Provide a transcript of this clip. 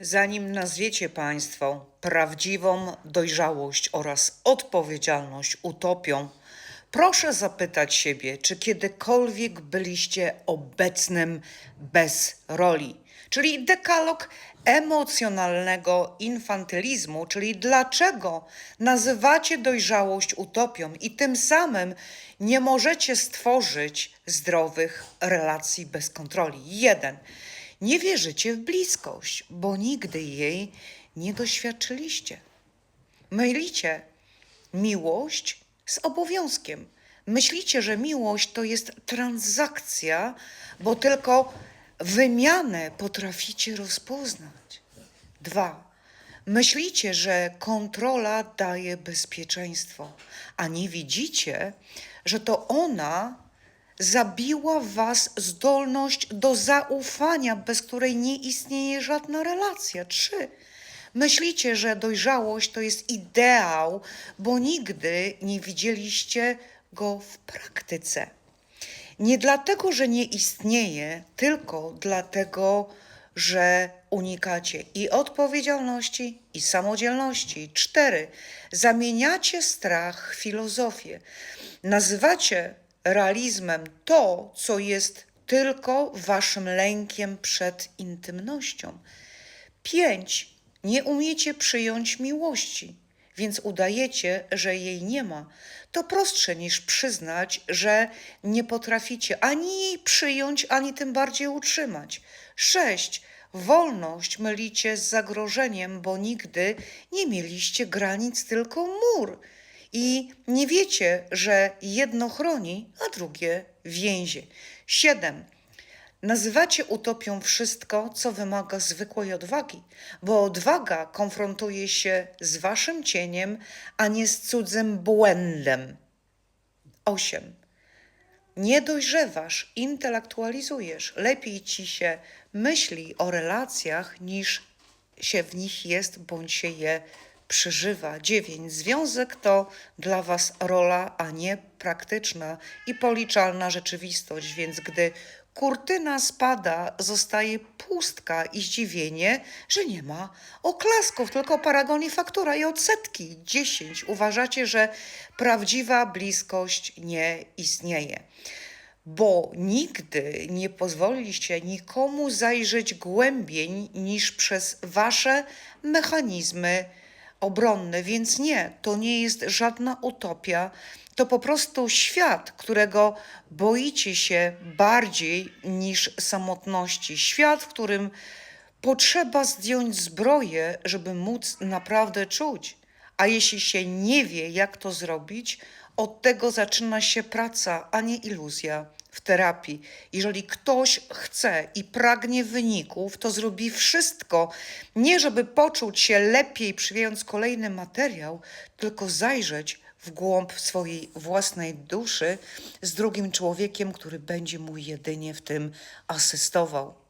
Zanim nazwiecie Państwo prawdziwą dojrzałość oraz odpowiedzialność utopią, proszę zapytać siebie, czy kiedykolwiek byliście obecnym bez roli, czyli dekalog emocjonalnego infantylizmu, czyli dlaczego nazywacie dojrzałość utopią i tym samym nie możecie stworzyć zdrowych relacji bez kontroli. Jeden. Nie wierzycie w bliskość, bo nigdy jej nie doświadczyliście. Mylicie miłość z obowiązkiem. Myślicie, że miłość to jest transakcja, bo tylko wymianę potraficie rozpoznać. Dwa. Myślicie, że kontrola daje bezpieczeństwo, a nie widzicie, że to ona zabiła Was zdolność do zaufania, bez której nie istnieje żadna relacja. Trzy. Myślicie, że dojrzałość to jest ideał, bo nigdy nie widzieliście go w praktyce. Nie dlatego, że nie istnieje, tylko dlatego, że unikacie i odpowiedzialności, i samodzielności. Cztery. Zamieniacie strach w filozofię. Nazywacie realizmem to, co jest tylko waszym lękiem przed intymnością. Pięć. Nie umiecie przyjąć miłości, więc udajecie, że jej nie ma. To prostsze niż przyznać, że nie potraficie ani jej przyjąć, ani tym bardziej utrzymać. Sześć. Wolność mylicie z zagrożeniem, bo nigdy nie mieliście granic, tylko mur. I nie wiecie, że jedno chroni, a drugie więzie. Siedem. Nazywacie utopią wszystko, co wymaga zwykłej odwagi, bo odwaga konfrontuje się z waszym cieniem, a nie z cudzym błędem. 8. Nie dojrzewasz, intelektualizujesz. Lepiej ci się myśli o relacjach, niż się w nich jest, bądź się je przeżywa. 9. Związek to dla was rola, a nie praktyczna i policzalna rzeczywistość, więc gdy kurtyna spada, zostaje pustka i zdziwienie, że nie ma oklasków, tylko paragon i faktura i odsetki. 10. Uważacie, że prawdziwa bliskość nie istnieje bo nigdy nie pozwoliliście nikomu zajrzeć głębiej niż przez wasze mechanizmy obronne. Więc nie, to nie jest żadna utopia, to po prostu świat, którego boicie się bardziej niż samotności. Świat, w którym potrzeba zdjąć zbroję, żeby móc naprawdę czuć. A jeśli się nie wie, jak to zrobić, od tego zaczyna się praca, a nie iluzja w terapii. Jeżeli ktoś chce i pragnie wyników, to zrobi wszystko, nie żeby poczuć się lepiej, przyjmując kolejny materiał, tylko zajrzeć w głąb swojej własnej duszy z drugim człowiekiem, który będzie mu jedynie w tym asystował.